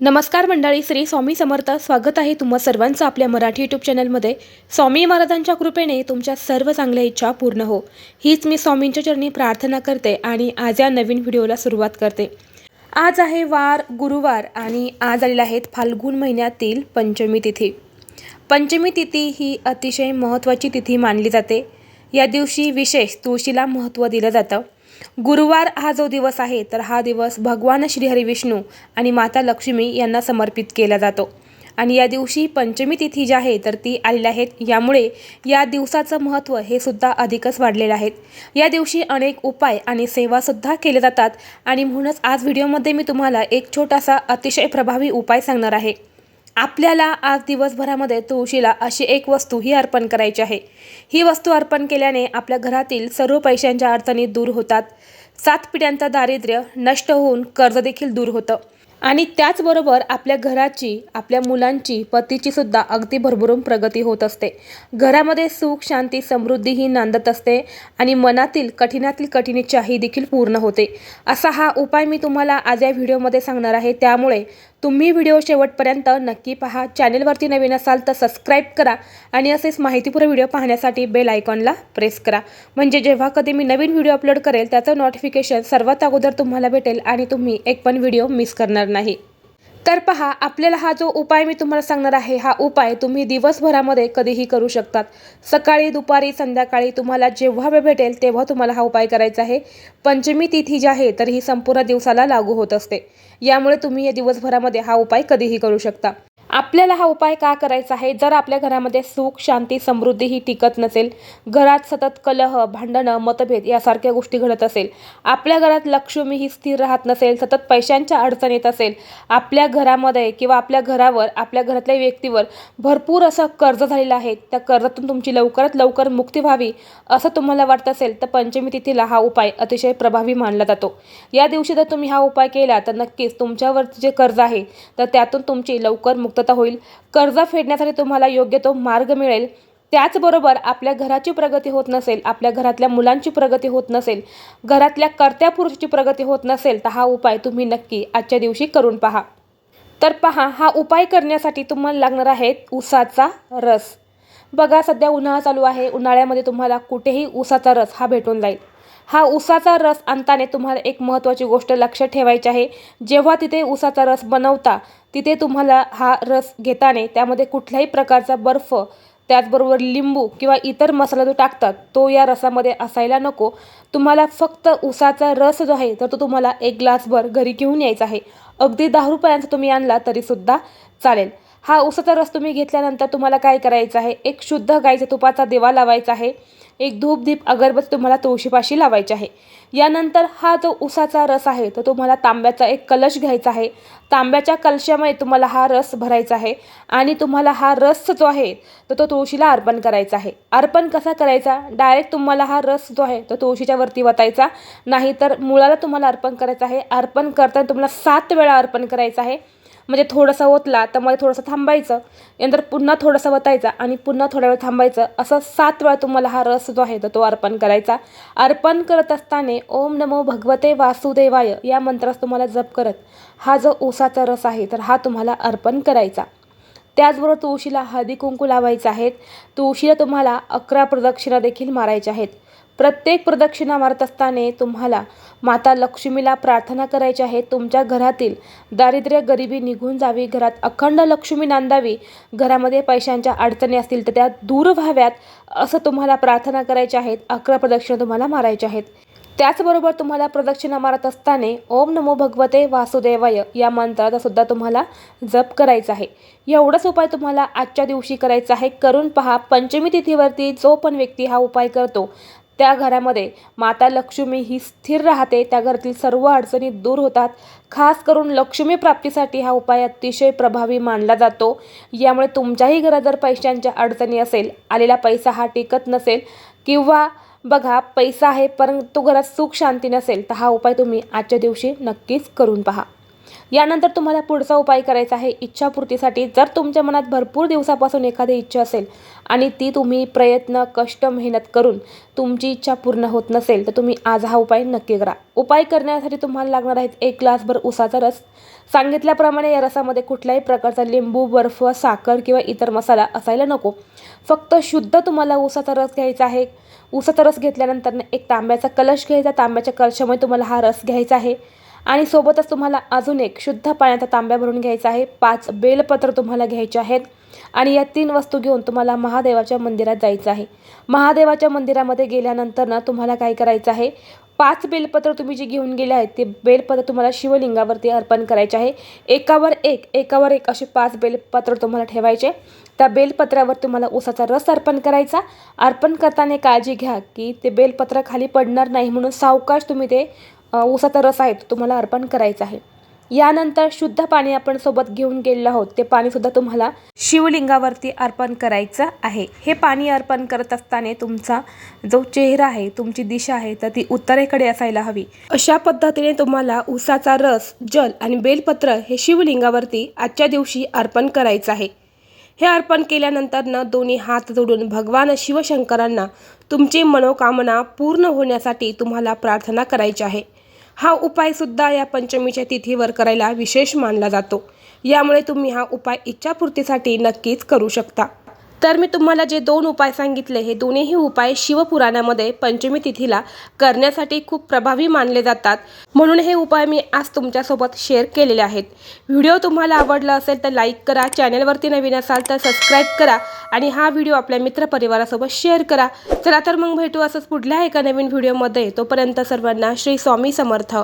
नमस्कार मंडळी श्री स्वामी समर्थ. स्वागत आहे तुम्हा सर्वांचं आपल्या मराठी यूट्यूब चॅनलमध्ये स्वामी महाराजांच्या कृपेने तुमच्या सर्व चांगल्या इच्छा पूर्ण हो. हीच मी स्वामींच्या चरणी प्रार्थना करते आणि आज या नवीन व्हिडिओला सुरुवात करते. आज आहे वार गुरुवार आणि आज आलेल्या आहेत फाल्गुन महिन्यातील पंचमी तिथी. पंचमी तिथी ही अतिशय महत्त्वाची तिथी मानली जाते. या दिवशी विशेष तुळशीला महत्त्व दिलं जातं. गुरुवार हा जो दिवस आहे तर हा दिवस भगवान श्रीहरी विष्णू आणि माता लक्ष्मी यांना समर्पित केला जातो. आणि या दिवशी पंचमी तिथी जी आहे तर ती आलेली आहेत यामुळे या दिवसाचं महत्त्व हे सुद्धा अधिकच वाढलेलं आहे. या दिवशी अनेक उपाय आणि सेवासुद्धा केले जातात. आणि म्हणूनच आज व्हिडिओमध्ये मी तुम्हाला एक छोटासा अतिशय प्रभावी उपाय सांगणार आहे. आपल्याला आज दिवसभरामध्ये तुळशीला अशी एक वस्तू ही अर्पण करायची आहे. ही वस्तू अर्पण केल्याने आपल्या घरातील सर्व पैशांच्या अडचणी दूर होतात. सात पिढ्यांचं दारिद्र्य नष्ट होऊन कर्ज देखील दूर होतं. आणि त्याचबरोबर आपल्या घराची आपल्या मुलांची पतीची सुद्धा अगदी भरभरून प्रगती होत असते. घरामध्ये सुख शांती समृद्धी ही नांदत असते आणि मनातील कठीणातील कठीण इच्छा ही देखील पूर्ण होते. असा हा उपाय मी तुम्हाला आज या व्हिडिओमध्ये सांगणार आहे. त्यामुळे तुम्ही व्हिडिओ शेवटपर्यंत नक्की पहा. चॅनेलवरती नवीन असाल तर सबस्क्राईब करा आणि असेच माहितीपूर्ण व्हिडिओ पाहण्यासाठी बेल आयकॉनला प्रेस करा. म्हणजे जेव्हा कधी मी नवीन व्हिडिओ अपलोड करेल त्याचं नोटिफिकेशन सर्वात अगोदर तुम्हाला भेटेल आणि तुम्ही एक पण व्हिडिओ मिस करणार नाही. तर पहा आपल्याला हा जो उपाय मी तुम्हाला सांगणार आहे हा उपाय तुम्ही दिवसभरामध्ये कधीही करू शकतात. सकाळी दुपारी संध्याकाळी तुम्हाला जेव्हा वेळ भेटेल तेव्हा तुम्हाला हा उपाय करायचा आहे. पंचमी तिथी जी आहे तर ही संपूर्ण दिवसाला लागू होत असते. यामुळे तुम्ही या दिवसभरामध्ये हा उपाय कधीही करू शकता. आपल्याला हा उपाय का करायचा आहे? जर आपल्या घरामध्ये सुख शांती समृद्धी ही टिकत नसेल घरात सतत कलह भांडणं मतभेद यासारख्या गोष्टी घडत असेल आपल्या घरात लक्ष्मी ही स्थिर राहत नसेल सतत पैशांच्या अडचण येत असेल आपल्या घरामध्ये किंवा आपल्या घरावर आपल्या घरातल्या व्यक्तीवर भरपूर असं कर्ज झालेलं आहे त्या कर्जातून तुमची लवकरात लवकर मुक्ती व्हावी असं तुम्हाला वाटत असेल तर पंचमी तिथीला हा उपाय अतिशय प्रभावी मानला जातो. या दिवशी जर तुम्ही हा उपाय केला तर नक्कीच तुमच्यावरचं जे कर्ज आहे तर त्यातून तुमची लवकर मुक्तता होईल. कर्ज फेडण्यासाठी तुम्हाला योग्य तो मार्ग मिळेल. त्याचबरोबर आपल्या घराची प्रगती होत नसेल आपल्या घरातल्या मुलांची प्रगती होत नसेल घरातल्या कर्त्या पुरुषाची प्रगती होत नसेल तर हा उपाय तुम्ही नक्की आजच्या दिवशी करून पहा. तर पहा हा उपाय करण्यासाठी तुम्हाला लागणार आहे उसाचा रस. बघा सध्या उन्हाळा चालू आहे. उन्हाळ्यामध्ये तुम्हाला कुठेही उसाचा रस हा भेटून जाईल. हा उसाचा रस आणताना तुम्हाला एक महत्त्वाची गोष्ट लक्षात ठेवायची आहे. जेव्हा तिथे उसाचा रस बनवता तिथे तुम्हाला हा रस घेताना त्यामध्ये कुठल्याही प्रकारचा बर्फ त्याचबरोबर लिंबू किंवा इतर मसाला जो टाकतात तो या रसामध्ये असायला नको. तुम्हाला फक्त उसाचा रस जो आहे तर तो तुम्हाला एक ग्लासभर घरी घेऊन यायचा आहे. अगदी दहा रुपयांचा तुम्ही आणला तरीसुद्धा चालेल. हा उसाचा रस तुम्ही घेतल्यानंतर तुम्हाला काय करायचं आहे? एक शुद्ध गाईच्या तुपाचा दिवा लावायचा आहे. एक धूप दीप अगरबत्ती तुम्हाला तुळशीपाशी लावायची आहे. यानंतर हा जो उसाचा रस आहे तो तुम्हाला तांब्याचा एक कलश घ्यायचा आहे. तांब्याच्या कलशामध्ये तुम्हाला हा रस भरायचा आहे आणि तुम्हाला हा रस जो आहे तर तो तुळशीला अर्पण करायचा आहे. अर्पण कसा करायचा? डायरेक्ट तुम्हाला हा रस जो आहे तो तुळशीच्या वरती वतायचा. नाहीतर मुळाला तुम्हाला अर्पण करायचं आहे. अर्पण करताना तुम्हाला सात वेळा अर्पण करायचं आहे. म्हणजे थोडंसं ओतला तर मध्ये थोडंसं थांबायचं. नंतर पुन्हा थोडंसं वतायचा आणि पुन्हा थोड्या वेळ थांबायचं. असं सात वेळा तुम्हाला हा रस जो आहे तर तो अर्पण करायचा. अर्पण करत असताना ओम नमो भगवते वासुदेवाय या मंत्रास तुम्हाला जप करत हा जो ऊसाचा रस आहे तर हा तुम्हाला अर्पण करायचा. त्याचबरोबर तुळशीला हळदी कुंकू लावायचं आहेत. तुळशीला तुम्हाला अकरा प्रदक्षिणा देखील मारायच्या आहेत. प्रत्येक प्रदक्षिणा मारत असताना तुम्हाला माता लक्ष्मीला प्रार्थना करायची आहे. तुमच्या घरातील दारिद्र्य गरिबी निघून जावी. घरात अखंड लक्ष्मी नांदावी. घरामध्ये पैशांच्या अडचणी असतील तर त्या दूर व्हाव्यात असं तुम्हाला प्रार्थना करायच्या आहेत अकरा प्रदक्षिणा तुम्हाला मारायच्या आहेत. त्याचबरोबर तुम्हाला प्रदक्षिणा मारत असताना ओम नमो भगवते वासुदेवाय या मंत्राचा सुद्धा तुम्हाला जप करायचा आहे. एवढाच उपाय तुम्हाला आजच्या दिवशी करायचा आहे. करून पहा पंचमी तिथीवरती जो पण व्यक्ती हा उपाय करतो त्या घरामध्ये माता लक्ष्मी ही स्थिर राहते. त्या घरातील सर्व अडचणी दूर होतात. खास करून लक्ष्मी प्राप्तीसाठी हा उपाय अतिशय प्रभावी मानला जातो. यामुळे तुमच्याही घरात जर पैशांच्या अडचणी असेल आलेला पैसा हा टिकत नसेल किंवा बघा पैसा आहे परंतु घरात सुख शांती नसेल तर हा उपाय तुम्ही आजच्या दिवशी नक्कीच करून पहा. यानंतर तुम्हाला पुढचा उपाय करायचा आहे. इच्छापूर्तीसाठी जर तुमच्या मनात भरपूर दिवसापासून एखादी इच्छा असेल आणि ती तुम्ही प्रयत्न कष्ट मेहनत करून तुमची इच्छा पूर्ण होत नसेल तर तुम्ही आज हा उपाय नक्की करा. उपाय करण्यासाठी तुम्हाला लागणार आहेत एक ग्लासभर उसाचा रस. सांगितल्याप्रमाणे या रसामध्ये कुठल्याही प्रकारचा लिंबू बर्फ साखर किंवा इतर मसाला असायला नको. फक्त शुद्ध तुम्हाला उसाचा रस घ्यायचा आहे. उसाचा रस घेतल्यानंतर एक तांब्याचा कलश घ्यायचा. तांब्याच्या कलशामध्ये तुम्हाला हा रस घ्यायचा आहे. आणि सोबतच तुम्हाला अजून एक शुद्ध पाण्याचा तांब्या भरून घ्यायचा आहे. पाच बेलपत्र तुम्हाला घ्यायचे आहेत. आणि या तीन वस्तू घेऊन तुम्हाला महादेवाच्या मंदिरात जायचं आहे. महादेवाच्या मंदिरामध्ये गेल्यानंतर ना तुम्हाला काय करायचं आहे? पाच बेलपत्र तुम्ही जे घेऊन गेले आहेत ते बेलपत्र तुम्हाला शिवलिंगावरती अर्पण करायचे आहे. एकावर एक एकावर एक असे पाच बेलपत्र तुम्हाला ठेवायचे. त्या बेलपत्रावर तुम्हाला उसाचा रस अर्पण करायचा. अर्पण करताना काळजी घ्या की ते बेलपत्र खाली पडणार नाही म्हणून सावकाश तुम्ही ते ऊसाचा उसाचा रस आहे तो तुम्हाला अर्पण करायचा आहे. यानंतर शुद्ध पाणी आपण सोबत घेऊन गेलेलो आहोत. ते पाणीसुद्धा तुम्हाला शिवलिंगावरती अर्पण करायचं आहे. हे पाणी अर्पण करत असताना तुमचा जो चेहरा आहे तुमची दिशा आहे तर ती उत्तरेकडे असायला हवी. अशा पद्धतीने तुम्हाला उसाचा रस जल आणि बेलपत्र हे शिवलिंगावरती आजच्या दिवशी अर्पण करायचं आहे. हे अर्पण केल्यानंतर न दोन्ही हात जोडून भगवान शिवशंकरांना तुमची मनोकामना पूर्ण होण्यासाठी तुम्हाला प्रार्थना करायची आहे. हा उपायसुद्धा या पंचमीच्या तिथीवर करायला विशेष मानला जातो. यामुळे तुम्ही हा उपाय इच्छापूर्तीसाठी नक्कीच करू शकता. तर मी तुम्हाला जे दोन उपाय सांगितले हे दोन्हीही उपाय शिवपुराणामध्ये पंचमी तिथीला करण्यासाठी खूप प्रभावी मानले जातात. म्हणून हे उपाय मी आज तुमच्यासोबत शेअर केलेले आहेत. व्हिडिओ तुम्हाला आवडला असेल तर लाईक करा चॅनलवरती नवीन असाल तर सबस्क्राईब करा आणि हा व्हिडिओ आपल्या मित्रपरिवारासोबत शेअर करा. चला तर मग भेटू असंच पुढल्या एका नवीन व्हिडिओमध्ये. तोपर्यंत सर्वांना श्री स्वामी समर्थ.